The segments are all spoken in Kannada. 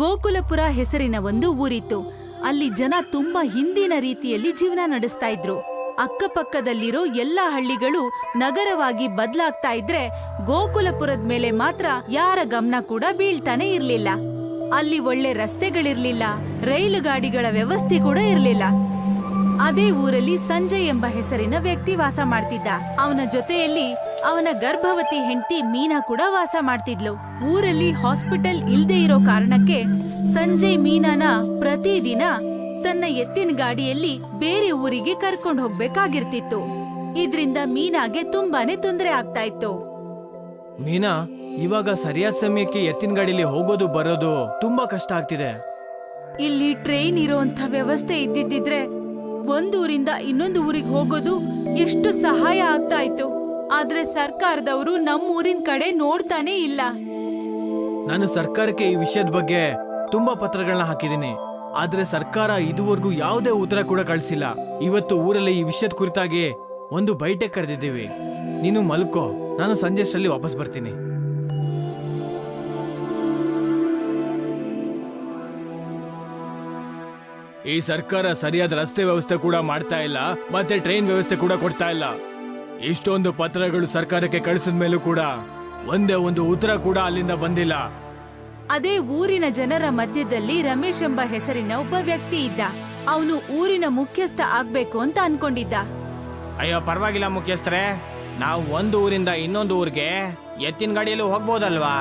ಗೋಕುಲಪುರ ಹೆಸರಿನ ಒಂದು ಊರಿತ್ತು. ಅಲ್ಲಿ ಜನ ತುಂಬಾ ಹಿಂದಿನ ರೀತಿಯಲ್ಲಿ ಜೀವನ ನಡೆಸ್ತಾ ಇದ್ರು. ಅಕ್ಕಪಕ್ಕದಲ್ಲಿರೋ ಎಲ್ಲ ಹಳ್ಳಿಗಳು ನಗರವಾಗಿ ಬದಲಾಗ್ತಾ ಇದ್ರೆ ಗೋಕುಲಪುರದ ಮೇಲೆ ಮಾತ್ರ ಯಾರ ಗಮನ ಕೂಡ ಬೀಳ್ತಾನೆ ಇರಲಿಲ್ಲ. ಅಲ್ಲಿ ಒಳ್ಳೆ ರಸ್ತೆಗಳಿರ್ಲಿಲ್ಲ, ರೈಲು ಗಾಡಿಗಳ ವ್ಯವಸ್ಥೆ ಕೂಡ ಇರಲಿಲ್ಲ. ಅದೇ ಊರಲ್ಲಿ ಸಂಜಯ್ ಎಂಬ ಹೆಸರಿನ ವ್ಯಕ್ತಿ ವಾಸ ಮಾಡ್ತಿದ್ದ. ಅವನ ಜೊತೆಯಲ್ಲಿ ಅವನ ಗರ್ಭವತಿ ಹೆಂಡತಿ ಮೀನಾ ಕೂಡ ವಾಸ ಮಾಡ್ತಿದ್ಲು. ಊರಲ್ಲಿ ಹಾಸ್ಪಿಟಲ್ ಇಲ್ದೇ ಇರೋ ಕಾರಣಕ್ಕೆ ಸಂಜಯ್ ಮೀನಾನ ಪ್ರತಿದಿನ ತನ್ನ ಎತ್ತಿನ ಗಾಡಿಯಲ್ಲಿ ಬೇರೆ ಊರಿಗೆ ಕರ್ಕೊಂಡು ಹೋಗ್ಬೇಕಾಗಿರ್ತಿತ್ತು. ಇದ್ರಿಂದ ಮೀನಾಗೆ ತುಂಬಾನೇ ತೊಂದರೆ ಆಗ್ತಾ ಇತ್ತು. ಮೀನಾ ಇವಾಗ ಸರಿಯಾದ ಸಮಯಕ್ಕೆ ಎತ್ತಿನ ಗಾಡಿಲಿ ಹೋಗೋದು ಬರೋದು ತುಂಬಾ ಕಷ್ಟ ಆಗ್ತಿದೆ. ಇಲ್ಲಿ ಟ್ರೈನ್ ಇರುವಂತ ವ್ಯವಸ್ಥೆ ಇದ್ದಿದ್ದಿದ್ರೆ ಒಂದೂರಿಂದ ಇನ್ನೊಂದು ಊರಿಗೆ ಹೋಗೋದು ಎಷ್ಟು ಸಹಾಯ ಆಗ್ತಾ ಇತ್ತು. ಆದ್ರೆ ಸರ್ಕಾರದವರು ನಮ್ಮ ಊರಿನ ಕಡೆ ನೋಡ್ತಾನೆ ಇಲ್ಲ. ನಾನು ಸರ್ಕಾರಕ್ಕೆ ಈ ವಿಷಯದ ಬಗ್ಗೆ ತುಂಬಾ ಪತ್ರಗಳನ್ನ ಹಾಕಿದ್ದೀನಿ. ಆದ್ರೆ ಸರ್ಕಾರ ಇದುವರೆಗೂ ಯಾವುದೇ ಉತ್ತರ ಕೂಡ ಕಳಿಸಿಲ್ಲ. ಇವತ್ತು ಊರಲ್ಲಿ ಈ ವಿಷಯದ ಕುರಿತಾಗಿ ಒಂದು ಬೈಟೆ ಕರೆದಿದ್ದೀವಿ. ನೀನು ಮಲ್ಕೋ. ನಾನು ಸಂಜೆ ಅಷ್ಟರಲ್ಲಿ ವಾಪಸ್ ಬರ್ತೀನಿ. ಈ ಸರ್ಕಾರ ಸರಿಯಾದ ರಸ್ತೆ ವ್ಯವಸ್ಥೆ ಕೂಡ ಮಾಡ್ತಾ ಇಲ್ಲ, ಮತ್ತೆ ಟ್ರೈನ್ ವ್ಯವಸ್ಥೆ ಕೂಡ ಕೊಡ್ತಾ ಇಲ್ಲ. ಇಷ್ಟೊಂದು ಪತ್ರಗಳು ಸರ್ಕಾರಕ್ಕೆ ಕಳಿಸಿದ ಮೇಲೂ ಕೂಡ ಒಂದೇ ಒಂದು ಉತ್ತರ ಕೂಡ ಅಲ್ಲಿಂದ ಬಂದಿಲ್ಲ. ಅದೇ ಊರಿನ ಜನರ ಮಧ್ಯದಲ್ಲಿ ರಮೇಶ್ ಎಂಬ ಹೆಸರಿನ ಒಬ್ಬ ವ್ಯಕ್ತಿ ಇದ್ದ. ಅವನು ಊರಿನ ಮುಖ್ಯಸ್ಥ ಆಗ್ಬೇಕು ಅಂತ ಅನ್ಕೊಂಡಿದ್ದ. ಅಯ್ಯೋ ಪರವಾಗಿಲ್ಲ ಮುಖ್ಯಸ್ಥರೇ. ನಾವು ಒಂದು ಊರಿಂದ ಇನ್ನೊಂದು ಊರಿಗೆ ಎತ್ತಿನ ಗಾಡಿಯಲ್ಲೂ ಹೋಗ್ಬೋದಲ್ವಾ?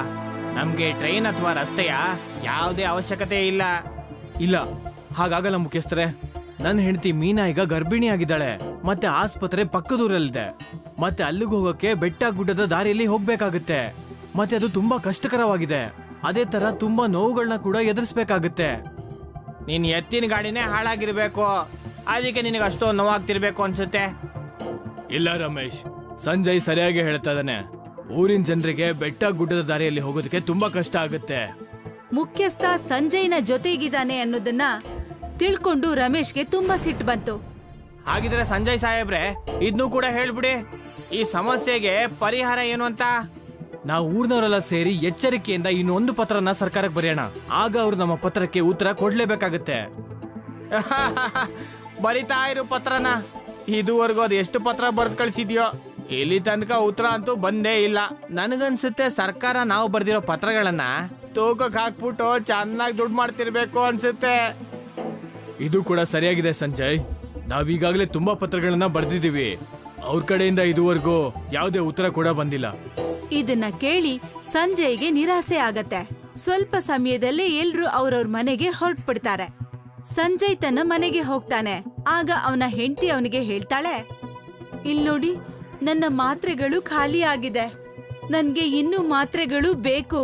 ನಮ್ಗೆ ಟ್ರೈನ್ ಅಥವಾ ರಸ್ತೆಯ ಯಾವುದೇ ಅವಶ್ಯಕತೆ ಇಲ್ಲ. ಇಲ್ಲ ಹಾಗಾಗಲ್ಲ ಮುಖ್ಯಸ್ಥರೇ. ನನ್ನ ಹೆಂಡತಿ ಮೀನಾ ಈಗ ಗರ್ಭಿಣಿ ಆಗಿದ್ದಾಳೆ. ಮತ್ತೆ ಆಸ್ಪತ್ರೆ ಪಕ್ಕದೂರಲ್ಲಿದೆ. ಮತ್ತೆ ಅಲ್ಲಿಗೆ ಹೋಗೋಕೆ ಬೆಟ್ಟ ಗುಡ್ಡದ ದಾರಿಯಲ್ಲಿ ಹೋಗ್ಬೇಕಾಗುತ್ತೆ. ಮತ್ತೆ ಅದು ತುಂಬಾ ಕಷ್ಟಕರವಾಗಿದೆ. ಅದೇ ತರ ತುಂಬಾ ನೋವುಗಳನ್ನ ಕೂಡ ಎದುರಿಸಬೇಕಾಗುತ್ತೆ. ನೀನ್ ಎತ್ತಿನ ಗಾಡಿನೇ ಹಾಳಾಗಿರ್ಬೇಕು. ಅದಕ್ಕೆ ನಿನಗೆ ಅಷ್ಟೊಂದು ನೋವಾಗ್ತಿರ್ಬೇಕು ಅನ್ಸುತ್ತೆ. ಇಲ್ಲ ರಮೇಶ್ ಸಂಜಯ್ ಸರಿಯಾಗಿ ಹೇಳ್ತಾ ಇದ್ದಾನೆ. ಊರಿನ ಜನರಿಗೆ ಬೆಟ್ಟ ಗುಡ್ಡದ ದಾರಿಯಲ್ಲಿ ಹೋಗೋದಕ್ಕೆ ತುಂಬಾ ಕಷ್ಟ ಆಗುತ್ತೆ. ಮುಖ್ಯಸ್ಥ ಸಂಜಯ್ನ ಜೊತೆಗಿದ್ದಾನೆ ಅನ್ನೋದನ್ನ ತಿಳ್ಕೊಂಡು ರಮೇಶ್ಗೆ ತುಂಬಾ ಸಿಟ್ಟು ಬಂತು. ಹಾಗಿದ್ರೆ ಸಂಜಯ್ ಸಾಹೇಬ್ರೆ ಇದನ್ನು ಕೂಡ ಹೇಳ್ಬಿಡಿ. ಈ ಸಮಸ್ಯೆಗೆ ಪರಿಹಾರ ಏನು ಅಂತ? ನಾವು ಊರ್ನವರೆಲ್ಲ ಸೇರಿ ಎಚ್ಚರಿಕೆಯಿಂದ ಇನ್ನೊಂದು ಪತ್ರನ ಸರ್ಕಾರಕ್ಕೆ ಬರೆಯೋಣ. ಆಗ ಅವ್ರು ನಮ್ಮ ಪತ್ರಕ್ಕೆ ಉತ್ತರ ಕೊಡ್ಲೇಬೇಕಾಗತ್ತೆ. ಬರಿತಾ ಇರು ಪತ್ರನ. ಇದುವರೆಗೂ ಅದು ಎಷ್ಟು ಪತ್ರ ಬರೆದು ಕಳ್ಸಿದ್ಯೋ ಇಲ್ಲಿ ತನಕ ಉತ್ತರ ಅಂತೂ ಬಂದೇ ಇಲ್ಲ. ನನಗನ್ಸುತ್ತೆ ಸರ್ಕಾರ ನಾವು ಬರ್ದಿರೋ ಪತ್ರಗಳನ್ನ ತೂಕಕ್ಕೆ ಹಾಕ್ಬಿಟ್ಟು ಚೆನ್ನಾಗಿ ದುಡ್ಡು ಮಾಡ್ತಿರ್ಬೇಕು ಅನ್ಸುತ್ತೆ. ಇದು ಕೂಡ ಸರಿಯಾಗಿದೆ ಸಂಜಯ್. ನಾವೀಗಾಗಲೇ ತುಂಬಾ ಪತ್ರಗಳನ್ನ ಬರೆದಿದ್ದೀವಿ. ಅವ್ರ ಕಡೆಯಿಂದ ಇದುವರೆಗೂ ಯಾವುದೇ ಉತ್ತರ ಕೂಡ ಬಂದಿಲ್ಲ. ಇದನ್ನ ಕೇಳಿ ಸಂಜಯ್ಗೆ ನಿರಾಸೆ ಆಗತ್ತೆ. ಸ್ವಲ್ಪ ಸಮಯದಲ್ಲೇ ಎಲ್ರು ಅವ್ರವ್ರ ಮನೆಗೆ ಹೊರಟ್ಬಿಡ್ತಾರೆ. ಸಂಜಯ್ ತನ್ನ ಮನೆಗೆ ಹೋಗ್ತಾನೆ. ಆಗ ಅವನ ಹೆಂಡತಿ ಅವನಿಗೆ ಹೇಳ್ತಾಳೆ, ಇಲ್ ನೋಡಿ, ನನ್ನ ಮಾತ್ರೆಗಳು ಖಾಲಿ ಆಗಿದೆ. ನನ್ಗೆ ಇನ್ನೂ ಮಾತ್ರೆಗಳು ಬೇಕು.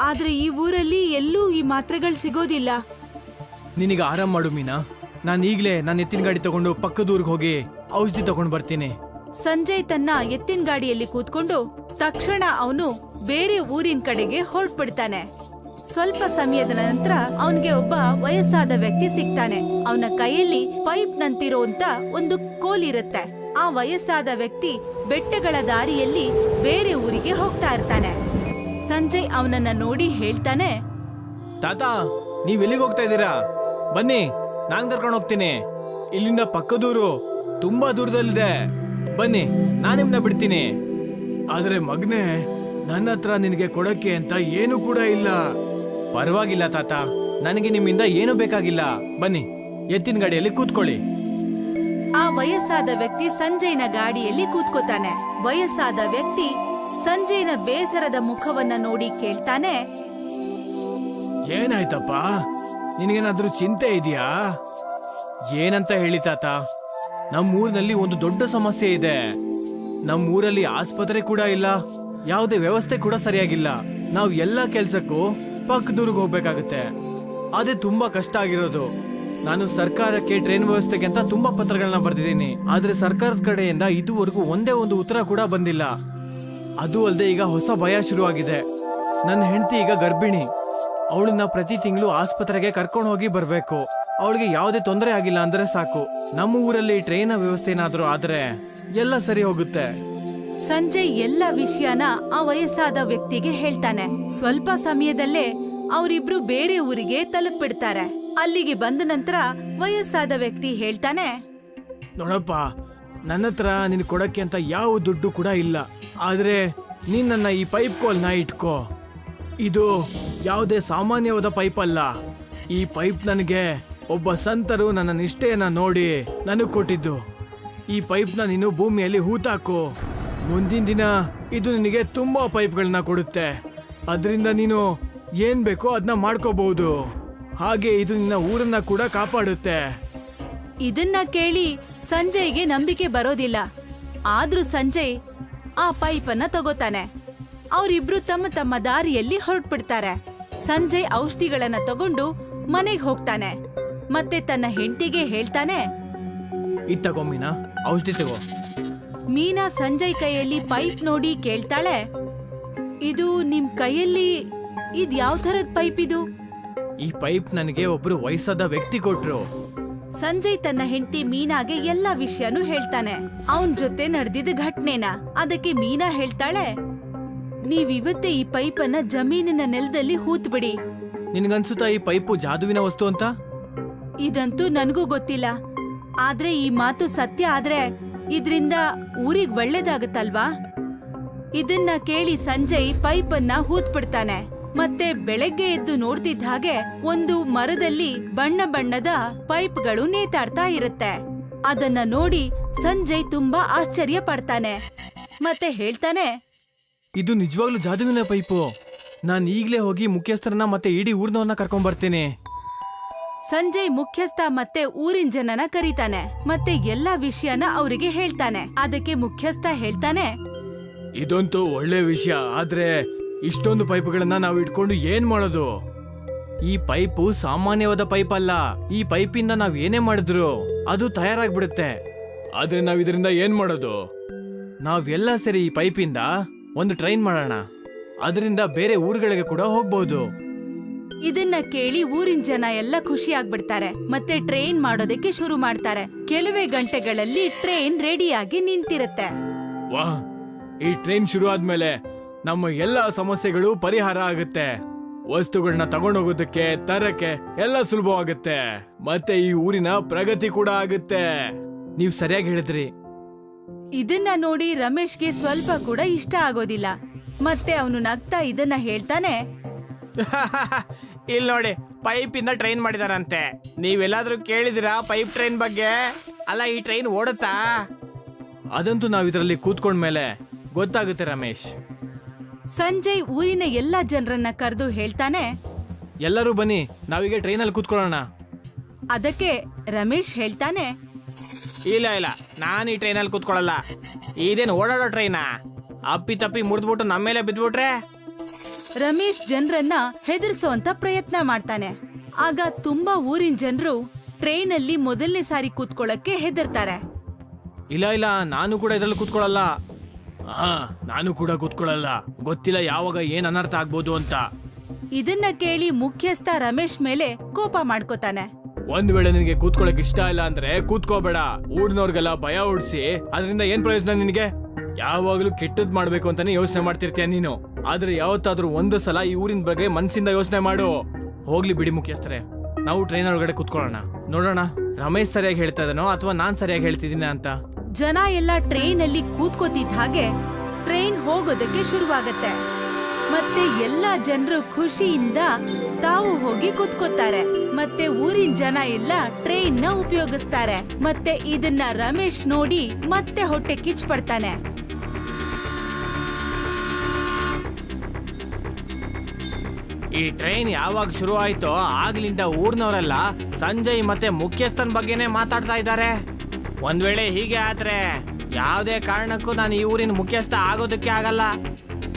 ಆದ್ರೆ ಈ ಊರಲ್ಲಿ ಎಲ್ಲೂ ಈ ಮಾತ್ರೆಗಳು ಸಿಗೋದಿಲ್ಲ. ನಿನಗೆ ಆರಾಮ್ ಮಾಡು ಮೀನಾ. ನಾನು ಈಗಲೇ ನಾನು ಎತ್ತಿನ ಗಾಡಿ ತಗೊಂಡು ಪಕ್ಕದೂರ್ಗೆ ಹೋಗಿ ಔಷಧಿ ತಗೊಂಡು ಬರ್ತೀನಿ. ಸಂಜಯ್ ತನ್ನ ಎತ್ತಿನ ಗಾಡಿಯಲ್ಲಿ ಕೂತ್ಕೊಂಡು ತಕ್ಷಣ ಅವನು ಬೇರೆ ಊರಿನ ಕಡೆಗೆ ಹೊರಟ್ಬಿಡ್ತಾನೆ. ಸ್ವಲ್ಪ ಸಮಯದ ನಂತರ ಅವನಿಗೆ ಒಬ್ಬ ವಯಸ್ಸಾದ ವ್ಯಕ್ತಿ ಸಿಗ್ತಾನೆ. ಅವನ ಕೈಯಲ್ಲಿ ಪೈಪ್ ನಂತಿರುವಂತ ಒಂದು ಕೋಲಿರುತ್ತೆ ಆ ವಯಸ್ಸಾದ ವ್ಯಕ್ತಿ ಬೆಟ್ಟಗಳ ದಾರಿಯಲ್ಲಿ ಬೇರೆ ಊರಿಗೆ ಹೋಗ್ತಾ ಇರ್ತಾನೆ. ಸಂಜಯ್ ಅವನನ್ನ ನೋಡಿ ಹೇಳ್ತಾನೆ ತಾತ ನೀವ್ ಎಲ್ಲಿಗೆ ಹೋಗ್ತಾ ಇದ್ದೀರಾ? ಬನ್ನಿ ನಾನ್ ಕರ್ಕೊಂಡು ಹೋಗ್ತೀನಿ. ಇಲ್ಲಿಂದ ಪಕ್ಕದೂರು ತುಂಬಾ ದೂರದಲ್ಲಿದೆ. ಬನ್ನಿ ನಾನ್ ನಿಮ್ನ ಬಿಡ್ತೀನಿ. ಆದ್ರೆ ಮಗ್ನೆ ನನ್ನ ಹತ್ರ ನಿನಗೆ ಕೊಡಕ್ಕೆ ಅಂತ ಏನು ಕೂಡ ಇಲ್ಲ. ಪರವಾಗಿಲ್ಲ ತಾತ ನನಗೆ ನಿಮ್ಮಿಂದ ಏನು ಬೇಕಾಗಿಲ್ಲ. ಬನ್ನಿ ಎತ್ತಿನ ಗಾಡಿಯಲ್ಲಿ ಕೂತ್ಕೊಳ್ಳಿ. ಆ ವಯಸ್ಸಾದ ವ್ಯಕ್ತಿ ಸಂಜಯ್ನ ಗಾಡಿಯಲ್ಲಿ ಕೂತ್ಕೋತಾನೆ. ವಯಸ್ಸಾದ ವ್ಯಕ್ತಿ ಸಂಜಯ್ನ ಬೇಸರದ ಮುಖವನ್ನ ನೋಡಿ ಕೇಳ್ತಾನೆ. ಏನಾಯ್ತಪ್ಪ? ನಿನಗೇನಾದ್ರೂ ಚಿಂತೆ ಇದೆಯಾ? ಏನಂತ ಹೇಳಿ ತಾತ? ನಮ್ಮೂರಿನಲ್ಲಿ ಒಂದು ದೊಡ್ಡ ಸಮಸ್ಯೆ ಇದೆ. ನಮ್ಮೂರಲ್ಲಿ ಆಸ್ಪತ್ರೆ ಕೂಡ ಇಲ್ಲ. ಯಾವುದೇ ವ್ಯವಸ್ಥೆ ಕೂಡ ಸರಿಯಾಗಿಲ್ಲ. ನಾವು ಎಲ್ಲ ಕೆಲಸಕ್ಕೂ ಪಕ್ಕದೂರಿಗೆ ಹೋಗ್ಬೇಕಾಗುತ್ತೆ. ಅದೇ ತುಂಬಾ ಕಷ್ಟ ಆಗಿರೋದು. ನಾನು ಸರ್ಕಾರಕ್ಕೆ ಟ್ರೈನ್ ವ್ಯವಸ್ಥೆಗೆ ಅಂತ ತುಂಬಾ ಪತ್ರಗಳನ್ನ ಬರೆದಿದ್ದೀನಿ. ಆದ್ರೆ ಸರ್ಕಾರದ ಕಡೆಯಿಂದ ಇದುವರೆಗೂ ಒಂದೇ ಒಂದು ಉತ್ತರ ಕೂಡ ಬಂದಿಲ್ಲ. ಅದು ಅಲ್ಲದೆ ಈಗ ಹೊಸ ಭಯ ಶುರುವಾಗಿದೆ. ನನ್ನ ಹೆಂಡತಿ ಈಗ ಗರ್ಭಿಣಿ. ಅವಳನ್ನ ಪ್ರತಿ ತಿಂಗಳು ಆಸ್ಪತ್ರೆಗೆ ಕರ್ಕೊಂಡು ಹೋಗಿ ಬರ್ಬೇಕು. ಅವಳಿಗೆ ಯಾವುದೇ ತೊಂದರೆ ಆಗಿಲ್ಲ ಅಂದ್ರೆ ಸಾಕು. ನಮ್ಮ ಊರಲ್ಲಿ ಟ್ರೈನ್ ವ್ಯವಸ್ಥೆ ಏನಾದರೂ ಆದ್ರೆ ಎಲ್ಲ ಸರಿ ಹೋಗುತ್ತೆ. ಸಂಜಯ್ ಎಲ್ಲ ವಿಷಯನ ಆ ವಯಸ್ಸಾದ ವ್ಯಕ್ತಿಗೆ ಹೇಳ್ತಾನೆ. ಸ್ವಲ್ಪ ಸಮಯದಲ್ಲೇ ಅವರಿಬ್ರು ಬೇರೆ ಊರಿಗೆ ತಲುಪಿಡ್ತಾರೆ ಅಲ್ಲಿಗೆ ಬಂದ ನಂತರ ವಯಸ್ಸಾದ ವ್ಯಕ್ತಿ ಹೇಳ್ತಾನೆ ನೋಡಪ್ಪ ನನ್ನ ಹತ್ರ ನಿನ್ ಕೊಡಕ್ಕೆ ಅಂತ ಯಾವ ದುಡ್ಡು ಕೂಡ ಇಲ್ಲ. ಆದ್ರೆ ನೀನ್ ನನ್ನ ಈ ಪೈಪ್ ಕೋಲ್ನ ಇಟ್ಕೋ. ಇದು ಯಾವುದೇ ಸಾಮಾನ್ಯವಾದ ಪೈಪ್ ಅಲ್ಲ. ಈ ಪೈಪ್ ನನಗೆ ಒಬ್ಬ ಸಂತರು ನನ್ನ ನಿಷ್ಠೆಯನ್ನ ನೋಡಿ ನನಗೆ ಕೊಟ್ಟಿದ್ದು. ಈ ಪೈಪ್ನ ನೀನು ಭೂಮಿಯಲ್ಲಿ ಹೂತಾಕು. ಮುಂದಿನ ದಿನ ಇದು ನಿನಗೆ ತುಂಬಾ ಪೈಪ್ಗಳನ್ನ ಕೊಡುತ್ತೆ. ಅದರಿಂದ ನೀನು ಏನ್ ಬೇಕೋ ಅದನ್ನ ಮಾಡ್ಕೋಬಹುದು. ಹಾಗೆ ಇದು ನಿನ್ನ ಊರನ್ನ ಕೂಡ ಕಾಪಾಡುತ್ತೆ. ಇದನ್ನ ಕೇಳಿ ಸಂಜಯ್ಗೆ ನಂಬಿಕೆ ಬರೋದಿಲ್ಲ. ಆದ್ರೂ ಸಂಜಯ್ ಆ ಪೈಪನ್ನ ತಗೋತಾನೆ. ಅವರಿಬ್ರು ತಮ್ಮ ತಮ್ಮ ದಾರಿಯಲ್ಲಿ ಹೊರಟ್ಬಿಡ್ತಾರೆ. ಸಂಜಯ್ ಔಷಧಿಗಳನ್ನ ತಗೊಂಡು ಮನೆಗ್ ಹೋಗ್ತಾನೆ. ಮತ್ತೆ ತನ್ನ ಹೆಂಡತಿಗೆ ಹೇಳ್ತಾನೆ ಇದ್ ತಗೋ ಮೀನಾ ಔಷಧಿ ತಗೋ. ಮೀನಾ ಸಂಜಯ್ ಕೈಯಲ್ಲಿ ಪೈಪ್ ನೋಡಿ ಕೇಳ್ತಾಳೆ ಇದು ನಿಮ್ ಕೈಯಲ್ಲಿ ಇದ್ ಯಾವ ಥರದ್ ಪೈಪ್ ಇದು? ಈ ಪೈಪ್ ನನಗೆ ಒಬ್ರು ವಯಸ್ಸಾದ ವ್ಯಕ್ತಿ ಕೊಟ್ರು. ಸಂಜಯ್ ತನ್ನ ಹೆಂಡತಿ ಮೀನಾಗೆ ಎಲ್ಲಾ ವಿಷಯನೂ ಹೇಳ್ತಾನೆ. ಅವನ್ ಜೊತೆ ನಡೆದಿದ್ದ ಘಟನೆನ? ಅದಕ್ಕೆ ಮೀನಾ ಹೇಳ್ತಾಳೆ ನೀವಿವತ್ತೇ ಈ ಪೈಪನ್ನ ಜಮೀನಿನ ನೆಲದಲ್ಲಿ ಹೂತ್ ಬಿಡಿ ನಿನ್ಗನ್ಸುತ್ತಾ ಈ ಪೈಪು ಜಾದುವಿನ ವಸ್ತು ಅಂತ? ಇದಂತೂ ನನಗೂ ಗೊತ್ತಿಲ್ಲ. ಆದ್ರೆ ಈ ಮಾತು ಸತ್ಯ ಆದ್ರೆ ಇದ್ರಿಂದ ಊರಿಗ್ ಒಳ್ಳೇದಾಗತ್ತಲ್ವಾ? ಇದನ್ನ ಕೇಳಿ ಸಂಜಯ್ ಪೈಪನ್ನ ಹೂತ್ಬಿಡ್ತಾನೆ. ಮತ್ತೆ ಬೆಳಗ್ಗೆ ಎದ್ದು ನೋಡ್ತಿದ್ದ ಹಾಗೆ ಒಂದು ಮರದಲ್ಲಿ ಬಣ್ಣ ಬಣ್ಣದ ಪೈಪ್ಗಳು ನೇತಾಡ್ತಾ ಇರುತ್ತೆ. ಅದನ್ನ ನೋಡಿ ಸಂಜಯ್ ತುಂಬಾ ಆಶ್ಚರ್ಯ ಪಡ್ತಾನೆ. ಮತ್ತೆ ಹೇಳ್ತಾನೆ ಇದು ನಿಜವಾಗ್ಲೂ ಜಾದುವಿನ ಪೈಪು. ನಾನು ಈಗಲೇ ಹೋಗಿ ಮುಖ್ಯಸ್ಥರನ್ನ ಮತ್ತೆ ಇಡೀ ಊರ್ನವನ್ನ ಕರ್ಕೊಂಡ್ ಬರ್ತೀನಿ. ಸಂಜಯ್ ಮುಖ್ಯಸ್ಥ ಮತ್ತೆ ಊರಿನ ಜನನ ಕರೀತಾನೆ. ಮತ್ತೆ ಎಲ್ಲಾ ವಿಷಯನ ಅವರಿಗೆ ಹೇಳ್ತಾನೆ. ಅದಕ್ಕೆ ಮುಖ್ಯಸ್ಥ ಹೇಳ್ತಾನೆ? ಇದಂತೂ ಒಳ್ಳೆ ವಿಷಯ. ಆದ್ರೆ ಇಷ್ಟೊಂದು ಪೈಪ್ಗಳನ್ನ ನಾವು ಇಟ್ಕೊಂಡು ಏನ್ ಮಾಡೋದು? ಈ ಪೈಪು ಸಾಮಾನ್ಯವಾದ ಪೈಪ್ ಅಲ್ಲ. ಈ ಪೈಪಿಂದ ನಾವ್ ಏನೇ ಮಾಡಿದ್ರು ಅದು ತಯಾರಾಗ್ಬಿಡುತ್ತೆ. ಆದ್ರೆ ನಾವ್ ಇದರಿಂದ ಏನ್ ಮಾಡೋದು? ನಾವೆಲ್ಲ ಸರಿ ಈ ಪೈಪಿಂದ ಒಂದು ಟ್ರೈನ್ ಮಾಡೋಣ. ಅದರಿಂದ ಬೇರೆ ಊರುಗಳಿಗೆ ಕೂಡ ಹೋಗ್ಬಹುದು ಇದನ್ನ ಕೇಳಿ ಊರಿನ ಜನ ಎಲ್ಲ ಖುಷಿ ಆಗ್ಬಿಡ್ತಾರೆ. ಮತ್ತೆ ಟ್ರೈನ್ ಮಾಡೋದಕ್ಕೆ ಶುರು ಮಾಡ್ತಾರೆ. ಕೆಲವೇ ಗಂಟೆಗಳಲ್ಲಿ ಟ್ರೈನ್ ರೆಡಿಯಾಗಿ ನಿಂತಿರುತ್ತೆ. ವಾಹ್ ಈ ಟ್ರೈನ್ ಶುರು ಆದ್ಮೇಲೆ ನಮ್ಮ ಎಲ್ಲ ಸಮಸ್ಯೆಗಳು ಪರಿಹಾರ ಆಗುತ್ತೆ. ವಸ್ತುಗಳನ್ನ ತಗೊಂಡೋಗೋದಕ್ಕೆ ತರಕ್ಕೆ ಎಲ್ಲ ಸುಲಭವಾಗುತ್ತೆ. ಮತ್ತೆ ಈ ಊರಿನ ಪ್ರಗತಿ ಕೂಡ ಆಗುತ್ತೆ. ನೀವ್ ಸರಿಯಾಗಿ ಹೇಳಿದ್ರಿ. ಇದನ್ನ ನೋಡಿ ರಮೇಶ್ಗೆ ಸ್ವಲ್ಪ ಕೂಡ ಇಷ್ಟ ಆಗೋದಿಲ್ಲ. ಮತ್ತೆ ಅವನು ನಗ್ತಾ ಇದನ್ನ ಹೇಳ್ತಾನೆ. ಇಲ್ಲಿ ನೋಡಿ ಪೈಪ್ ಇಂದ ಟ್ರೈನ್ ಮಾಡಿದಾರಂತೆ. ನೀವೆಲ್ಲಾದ್ರೂ ಕೇಳಿದಿರಾ ಪೈಪ್ ಟ್ರೈನ್ ಬಗ್ಗೆ? ಅಲ್ಲ ಈ ಟ್ರೈನ್ ಓಡುತ್ತಾ? ಅದಂತೂ ನಾವು ಇದರಲ್ಲಿ ಕೂತ್ಕೊಂಡ್ಮೇಲೆ ಗೊತ್ತಾಗುತ್ತೆ ರಮೇಶ್. ಸಂಜಯ್ ಊರಿನ ಎಲ್ಲಾ ಜನರನ್ನ ಕರೆದು ಹೇಳ್ತಾನೆ. ಎಲ್ಲರೂ ಬನ್ನಿ ನಾವೀಗ ಟ್ರೈನಲ್ಲಿ ಕೂತ್ಕೊಳ್ಳೋಣ. ಅದಕ್ಕೆ ರಮೇಶ್ ಹೇಳ್ತಾನೆ. ಇಲ್ಲ ಇಲ್ಲ. ನಾನು ಈ ಟ್ರೈನಲ್ಲಿ ಕೂತ್ಕೊಳ್ಳಲ್ಲ. ಇದೇನು ಓಡಾಡೋ ಟ್ರೈನಾ ಅಪ್ಪಿ ತಪ್ಪಿ ಮುರಿದ್ಬಿಟ್ಟು ನಮ್ಮ ಮೇಲೆ ಬಿದ್ಬಿಟ್ರೆ? ರಮೇಶ್ ಜನರನ್ನ ಹೆದರ್ಸೋಂತ ಪ್ರಯತ್ನ ಮಾಡ್ತಾನೆ. ಆಗ ತುಂಬಾ ಊರಿನ ಜನರು ಟ್ರೈನಲ್ಲಿ ಮೊದಲನೇ ಸಾರಿ ಕೂತ್ಕೊಳ್ಳಕ್ಕೆ ಹೆದರ್ತಾರೆ. ಇಲ್ಲ ಇಲ್ಲ. ನಾನು ಕೂಡ ಇದರಲ್ಲಿ ಕೂತ್ಕೊಳ್ಳಲ್ಲ. ಹಾ ನಾನು ಕೂಡ ಕೂತ್ಕೊಳ್ಳಲ್ಲ. ಗೊತ್ತಿಲ್ಲ ಯಾವಾಗ ಏನ್ ಅನರ್ಥ ಆಗ್ಬೋದು ಅಂತ. ಇದನ್ನ ಕೇಳಿ ಮುಖ್ಯಸ್ಥ ರಮೇಶ್ ಮೇಲೆ ಕೋಪ ಮಾಡ್ಕೋತಾನೆ. ಒಂದ್ ವೇಳೆ ನಿನಗೆ ಕೂತ್ಕೊಳ್ಳಕ್ ಇಷ್ಟ ಇಲ್ಲ ಅಂದ್ರೆ ಕೂತ್ಕೋಬೇಡ. ಊರ್ನವ್ರಿಗೆಲ್ಲ ಭಯ ಉಡ್ಸಿ ಅದರಿಂದ ಏನ್ ಪ್ರಯೋಜನ ನಿನಗೆ? ಯಾವಾಗ್ಲೂ ಕೆಟ್ಟದ್ ಮಾಡ್ಬೇಕು ಅಂತಾನೆ ಯೋಚನೆ ಮಾಡ್ತಿರ್ತೀಯ ನೀನು. ಆದ್ರೆ ಯಾವತ್ತಾದ್ರೂ ಒಂದು ಸಲ ಈ ಊರಿನ ಬಗ್ಗೆ ಮನ್ಸಿಂದ ಯೋಚನೆ ಮಾಡು. ಹೋಗ್ಲಿ ಬಿಡಿ ಮುಖ್ಯಸ್ಥರೇ. ನಾವು ಟ್ರೈನ್ ಒಳಗಡೆ ಕೂತ್ಕೊಳ್ಳೋಣ. ನೋಡೋಣ, ರಮೇಶ್ ಸರಿಯಾಗಿ ಹೇಳ್ತಾ ಇದ್ದಾನೋ ಅಥವಾ ನಾನ್ ಸರಿಯಾಗಿ ಹೇಳ್ತಿದ್ದೀನಿ ಅಂತ? ಜನ ಎಲ್ಲ ಟ್ರೈನ್ ಅಲ್ಲಿ ಕೂತ್ಕೋತಿದ್ದ ಹಾಗೆ ಟ್ರೈನ್ ಹೋಗೋದಕ್ಕೆ ಶುರುವಾಗತ್ತೆ. ಮತ್ತೆ ಎಲ್ಲಾ ಜನರು ಖುಷಿಯಿಂದ ತಾವು ಹೋಗಿ ಕೂತ್ಕೋತಾರೆ. ಮತ್ತೆ ಊರಿನ ಜನ ಎಲ್ಲ ಟ್ರೈನ್ನ ಉಪಯೋಗಿಸ್ತಾರೆ. ಮತ್ತೆ ಇದನ್ನ ರಮೇಶ್ ನೋಡಿ ಮತ್ತೆ ಹೊಟ್ಟೆ ಕಿಚ್ ಪಡ್ತಾನೆ ಈ ಟ್ರೈನ್ ಯಾವಾಗ ಶುರು ಆಯ್ತೋ ಆಗ್ಲಿಂದ ಊರ್ನವರೆಲ್ಲ ಸಂಜಯ್ ಮತ್ತೆ ಮುಖ್ಯಸ್ಥನ್ ಬಗ್ಗೆನೇ ಮಾತಾಡ್ತಾ ಇದ್ದಾರೆ. ಒಂದ್ ವೇಳೆ ಹೀಗೆ ಆದ್ರೆ ಯಾವ್ದೇ ಕಾರಣಕ್ಕೂ ನಾನು ಈ ಊರಿನ ಮುಖ್ಯಸ್ಥ ಆಗೋದಕ್ಕೆ ಆಗಲ್ಲ.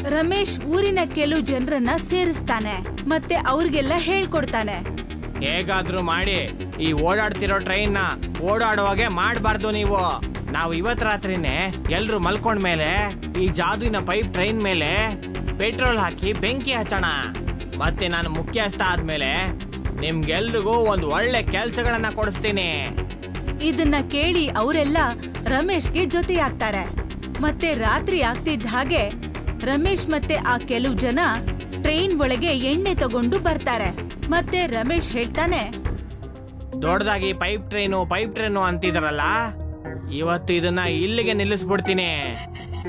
ರಮೇಶ್ ಊರಿನ ಕೆಲವು ಜನರನ್ನ ಸೇರಿಸ್ತಾನೆ ಮತ್ತೆ ಅವ್ರಿಗೆಲ್ಲ ಹೇಳ್ಕೊಡ್ತಾನೆ. ಹೇಗಾದ್ರೂ ಮಾಡಿ ಈ ಓಡಾಡ್ತಿರೋ ಟ್ರೈನ್ನ ಓಡಾಡುವಾಗೆ ಮಾಡಬಾರ್ದು ನೀವು. ನಾವು ಇವತ್ ರಾತ್ರಿನೇ ಎಲ್ರು ಮಲ್ಕೊಂಡ್ಮೇಲೆ ಈ ಜಾದುವಿನ ಪೈಪ್ ಟ್ರೈನ್ ಮೇಲೆ ಪೆಟ್ರೋಲ್ ಹಾಕಿ ಬೆಂಕಿ ಹಚ್ಚೋಣ. ಮತ್ತೆ ನಾನು ಮುಖ್ಯಸ್ಥ ಆದ್ಮೇಲೆ ನಿಮ್ಗೆಲ್ರಿಗೂ ಒಂದು ಒಳ್ಳೆ ಕೆಲ್ಸಗಳನ್ನ ಕೊಡಿಸ್ತೀನಿ. ಇದನ್ನ ಕೇಳಿ ಅವರೆಲ್ಲ ರಮೇಶ್ಗೆ ಜೊತೆಯಾಗ್ತಾರೆ. ಮತ್ತೆ ರಾತ್ರಿ ಆಗ್ತಿದ್ದ ಹಾಗೆ ರಮೇಶ್ ಮತ್ತೆ ಆ ಕೆಲವು ಜನ ಟ್ರೈನ್ ಒಳಗೆ ಎಣ್ಣೆ ತಗೊಂಡು ಬರ್ತಾರೆ. ಮತ್ತೆ ರಮೇಶ್ ಹೇಳ್ತಾನೆ ದೊಡ್ಡದಾಗಿ ಪೈಪ್ ಟ್ರೈನು ಪೈಪ್ ಟ್ರೈನು ಅಂತಿದ್ರಲ್ಲ ಇವತ್ತು ಇದನ್ನ ಇಲ್ಲಿಗೆ ನಿಲ್ಲಿಸ್ಬಿಡ್ತೀನಿ.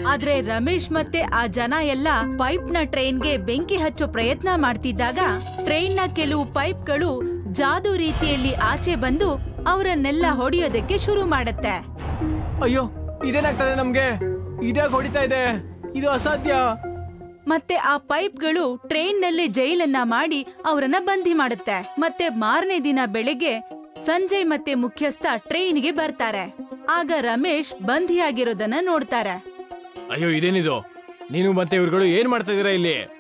ಆದ್ರೆ ರಮೇಶ್ ಮತ್ತೆ ಆ ಜನ ಎಲ್ಲ ಪೈಪ್ನ ಟ್ರೈನ್ಗೆ ಬೆಂಕಿ ಹಚ್ಚೋ ಪ್ರಯತ್ನ ಮಾಡ್ತಿದ್ದಾಗ ಟ್ರೈನ್ನ ಕೆಲವು ಪೈಪ್ಗಳು ಜಾದೂ ರೀತಿಯಲ್ಲಿ ಆಚೆ ಬಂದು ಅವರನ್ನೆಲ್ಲ ಹೊಡೆಯೋದಕ್ಕೆ ಶುರು ಮಾಡತ್ತೆ. ಅಯ್ಯೋ ಇದೇನಾಗ್ತದೆ ನಮ್ಗೆ? ಇದೇ ಹೊಡಿತಾ ಇದೆ. ಇದು ಅಸಾಧ್ಯ. ಮತ್ತೆ ಆ ಪೈಪ್ಗಳು ಟ್ರೈನ್ನಲ್ಲಿ ಜೈಲನ್ನ ಮಾಡಿ ಅವರನ್ನ ಬಂಧಿ ಮಾಡುತ್ತೆ. ಮತ್ತೆ ಮಾರನೇ ದಿನ ಬೆಳಗ್ಗೆ ಸಂಜಯ್ ಮತ್ತೆ ಮುಖ್ಯಸ್ಥ ಟ್ರೈನ್ಗೆ ಬರ್ತಾರೆ. ಆಗ ರಮೇಶ್ ಬಂಧಿಯಾಗಿರೋದನ್ನ ನೋಡ್ತಾರೆ. ಅಯ್ಯೋ ಇದೇನಿದು? ನೀನು ಮತ್ತೆ ಇವ್ರುಗಳು ಏನ್ ಮಾಡ್ತಾ ಇದೀರಾ ಇಲ್ಲಿ?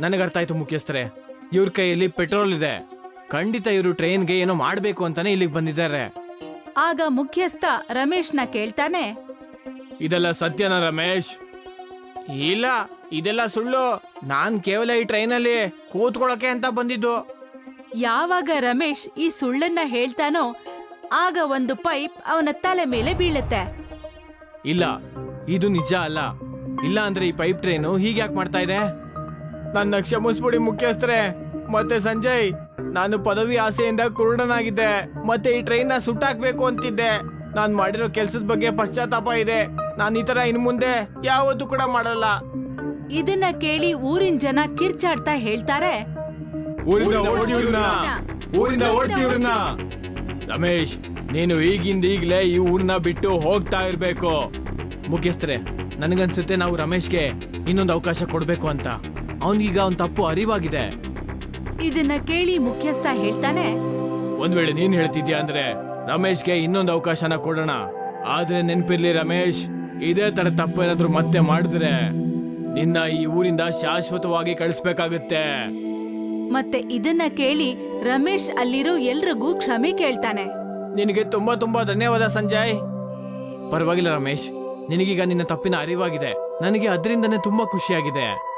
ನನಗೆ ಅರ್ಥ ಆಯ್ತು ಮುಖ್ಯಸ್ಥರೇ. ಇವ್ರ ಕೈಯಲ್ಲಿ ಪೆಟ್ರೋಲ್ ಇದೆ. ಖಂಡಿತ ಇವರು ಟ್ರೈನ್ಗೆ ಏನೋ ಮಾಡ್ಬೇಕು ಅಂತಾನೆ ಇಲ್ಲಿಗೆ ಬಂದಿದ್ದಾರೆ. ಆಗ ಮುಖ್ಯಸ್ಥ ರಮೇಶ್ನ ಕೇಳ್ತಾನೆ. ಇದೆಲ್ಲ ಸತ್ಯನಾ ರಮೇಶ್? ಇಲ್ಲ ಇದೆಲ್ಲ ಸುಳ್ಳು. ನಾನ್ ಕೇವಲ ಈ ಟ್ರೈನಲ್ಲಿ ಕೂತ್ಕೊಳ್ಳೋಕೆ ಅಂತ ಬಂದಿದ್ದು. ಯಾವಾಗ ರಮೇಶ್ ಈ ಸುಳ್ಳನ್ನ ಹೇಳ್ತಾನೋ ಆಗ ಒಂದು ಪೈಪ್ ಅವನ ತಲೆ ಮೇಲೆ ಬೀಳುತ್ತೆ. ಇಲ್ಲ ಇದು ನಿಜ ಅಲ್ಲ. ಇಲ್ಲ ಅಂದ್ರೆ ಈ ಪೈಪ್ ಟ್ರೈನು ಹೀಗೆ ಯಾಕೆ ಮಾಡ್ತಾ ಇದೆ? ನನ್ನ ಕ್ಷಮಿಸ್ಬಿಡಿ ಮುಖ್ಯಸ್ಥರೇ ಮತ್ತೆ ಸಂಜಯ್ ನಾನು ಪದವಿ ಆಸೆಯಿಂದ ಕುರುಡನಾಗಿದ್ದೆ ಮತ್ತೆ ಈ ಟ್ರೈನ್ನ ಸುಟ್ಟಾಕ್ಬೇಕು ಅಂತಿದ್ದೆ. ನಾನು ಮಾಡಿರೋ ಕೆಲ್ಸದ ಬಗ್ಗೆ ಪಶ್ಚಾತ್ತಾಪ ಇದೆ. ನಾನು ಈ ತರ ಇನ್ ಮುಂದೆ ಯಾವತ್ತೂ ಕೂಡ ಮಾಡಲ್ಲ. ಇದನ್ನ ಕೇಳಿ ಊರಿನ ಜನ ಕಿರ್ಚಾಡ್ತಾ ಹೇಳ್ತಾರೆ. ಊರಿಂದ ಓಡ್ಸಿ ಇವ್ರನ್ನ. ಊರಿಂದ ಓಡಿಸಿ ಇವ್ರನ್ನ ರಮೇಶ್ ನೀನು ಈಗಿಂದ ಈಗ್ಲೇ ಈ ಊರ್ನ ಬಿಟ್ಟು ಹೋಗ್ತಾ ಇರ್ಬೇಕು. ಮುಖ್ಯಸ್ಥರೆ ನನಗನ್ಸುತ್ತೆ ನಾವು ರಮೇಶ್ಗೆ ಇನ್ನೊಂದು ಅವಕಾಶ ಕೊಡ್ಬೇಕು ಅಂತ. ಅವನಿಗೀಗ ಅವನ್ ತಪ್ಪು ಅರಿವಾಗಿದೆ. ಇದನ್ನ ಕೇಳಿ ಮುಖ್ಯಸ್ಥ ಹೇಳ್ತಾನೆ. ಒಂದ್ ವೇಳೆ ನೀನ್ ಹೇಳ್ತಿದ್ಯಾ ಅಂದ್ರೆ ರಮೇಶ್ಗೆ ಇನ್ನೊಂದು ಅವಕಾಶನ ಕೊಡೋಣ. ಆದ್ರೆ ನೆನ್ಪಿರ್ಲಿ ರಮೇಶ್ ಇದೇ ತರ ತಪ್ಪೇನಾದ್ರೂ ಮತ್ತೆ ಮಾಡಿದ್ರೆ ನಿನ್ನ ಈ ಊರಿಂದ ಶಾಶ್ವತವಾಗಿ ಕಳಿಸ್ಬೇಕಾಗುತ್ತೆ. ಮತ್ತೆ ಇದನ್ನ ಕೇಳಿ ರಮೇಶ್ ಅಲ್ಲಿರೋ ಎಲ್ರಿಗೂ ಕ್ಷಮೆ ಕೇಳ್ತಾನೆ. ನಿನಗೆ ತುಂಬಾ ತುಂಬಾ ಧನ್ಯವಾದ ಸಂಜಯ್. ಪರವಾಗಿಲ್ಲ ರಮೇಶ್ ನಿನಗೀಗ ನಿನ್ನ ತಪ್ಪಿನ ಅರಿವಾಗಿದೆ. ನನಗೆ ಅದರಿಂದನೇ ತುಂಬಾ ಖುಷಿಯಾಗಿದೆ.